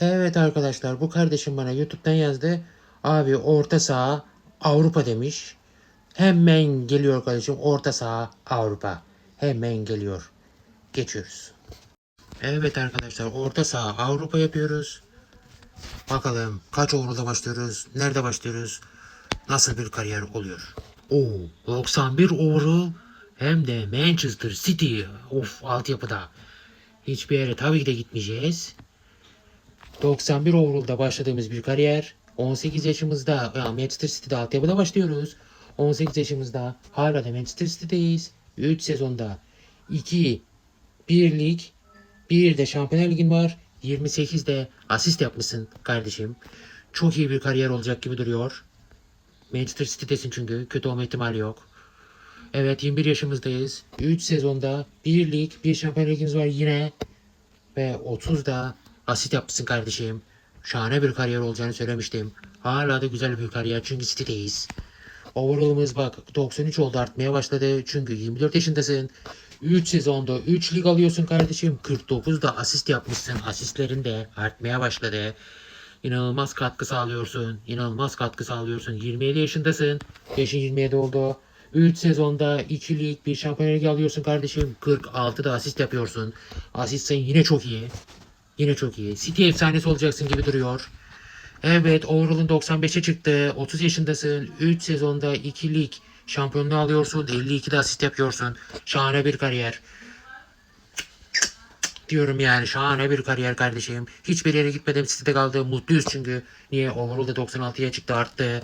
Evet arkadaşlar bu kardeşim bana YouTube'dan yazdı. Abi orta saha Avrupa demiş. Hemen geliyor kardeşim orta saha Avrupa. Hemen geliyor. Geçiyoruz. Evet arkadaşlar orta saha Avrupa yapıyoruz. Bakalım kaç overall'da başlıyoruz? Nerede başlıyoruz? Nasıl bir kariyer oluyor? Oo 91 overall hem de Manchester City. Of altyapıda. Hiçbir yere tabii ki de gitmeyeceğiz. 91 overall'da başladığımız bir kariyer. 18 yaşımızda ya Manchester City'de altyapıda başlıyoruz. 18 yaşımızda hala da Manchester City'deyiz. 3 sezonda 2 1 lig, bir de Şampiyonlar Ligi'nin var. 28'de asist yapmışsın kardeşim. Çok iyi bir kariyer olacak gibi duruyor. Manchester City'desin çünkü. Kötü olma ihtimali yok. Evet 21 yaşımızdayız. 3 sezonda 1 lig, 1 Şampiyonlar Ligi'miz var yine. Ve 30'da asist yapmışsın kardeşim. Şahane bir kariyer olacağını söylemiştim. Hala da güzel bir kariyer çünkü City'deyiz. Overall'ımız bak 93 oldu artmaya başladı. Çünkü 24 yaşındasın. 3 sezonda 3 lig alıyorsun kardeşim. 49'da asist yapmışsın. Asistlerin de artmaya başladı. İnanılmaz katkı sağlıyorsun. İnanılmaz katkı sağlıyorsun. 27 yaşındasın. Yaşın 27 oldu. 3 sezonda 2 lig, 1 şampiyonlar ligi alıyorsun kardeşim. 46'da asist yapıyorsun. Asist sayın yine çok iyi. Yine çok iyi. City efsanesi olacaksın gibi duruyor. Evet overall'ın 95'e çıktı. 30 yaşındasın. 3 sezonda 2 lig şampiyonluğu alıyorsun. 52'de asist yapıyorsun. Şahane bir kariyer. Diyorum yani şahane bir kariyer kardeşim. Hiçbir yere gitmedim City'de kaldı. Mutluyuz çünkü. Niye? Overall'da 96'ya çıktı arttı.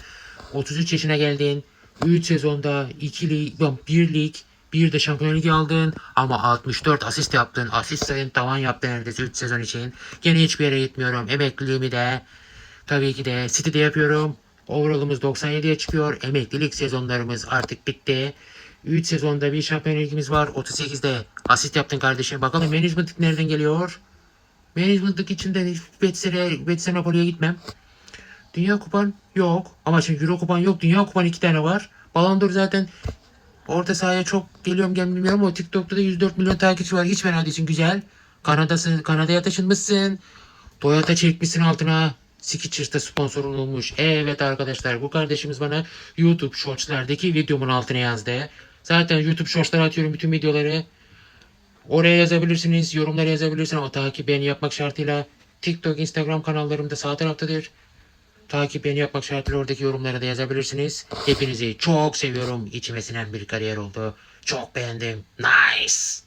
33 yaşına geldin. 3 sezonda 2 lig, 1 lig, bir de Şampiyonlar Ligi aldın ama 64 asist yaptın. Asist sayın tavan yaptın neredeyse 3 sezon için. Gene hiçbir yere gitmiyorum. Emekliliğimi de tabii ki de City'de yapıyorum. Overall'ımız 97'ye çıkıyor. Emeklilik sezonlarımız artık bitti. 3 sezonda bir Şampiyonlar Ligimiz var. 38'de asist yaptın kardeşim. Bakalım management nereden geliyor? Management'lık içinde Betsere, Betsere Napoli'ye gitmem. Dünya kupan yok. Ama şimdi Euro kupan yok. Dünya kupan iki tane var. Ballon d'Or zaten orta sahaya çok geliyorum gelmiyorum ama TikTok'ta da 104 milyon takipçi var. Hiç fena değilsin güzel. Kanada'sın, Kanada'ya taşınmışsın. Toyota çekmişsin altına. Skitchers'ta sponsorun olmuş. Evet arkadaşlar bu kardeşimiz bana YouTube Shorts'lardaki videomun altına yazdı. Zaten YouTube Shorts'lara atıyorum bütün videoları. Oraya yazabilirsiniz, yorumlara yazabilirsiniz ama takip beğeni yapmak şartıyla TikTok, Instagram kanallarımda sağ taraftadır. Takip beğeni yapmak şartıyla oradaki yorumlara da yazabilirsiniz. Hepinizi çok seviyorum. İçime sinen bir kariyer oldu. Çok beğendim. Nice.